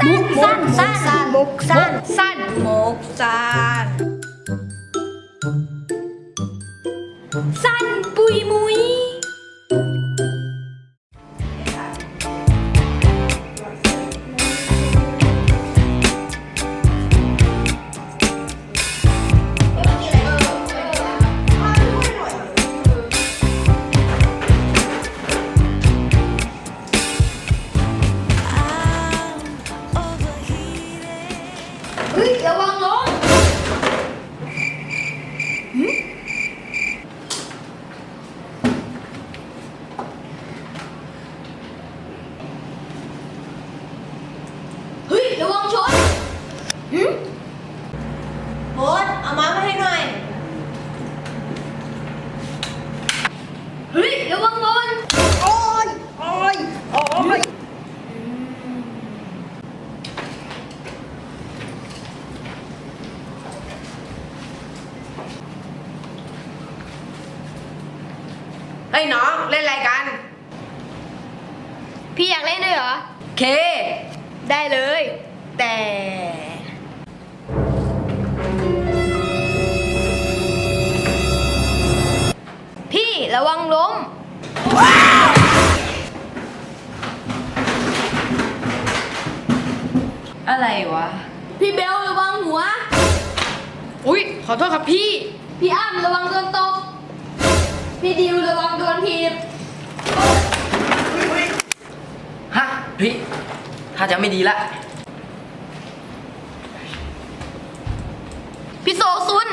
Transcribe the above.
สั้นสั้นสั้นมุกสั้นสั้นมุก เฮ้ยระวังล้มเฮ้ยระวังชน โบ๊ทเอาม้ามาให้หน่อย เฮ้ยระวังบอล โอ้ยโอ้ยโอ้ย เฮ้ยน้องเล่นอะไรกัน พี่อยากเล่นด้วยเหรอ เค ได้เลย แต่ พี่ระวังล้ม อะไรวะ พี่เบลระวังหัว อุ้ยขอโทษครับพี่ พี่อ้ำระวังโดนตบ พี่ดิวระวัง โดฮะพี่ถ้าจะไม่ดีละ พี่โซซุน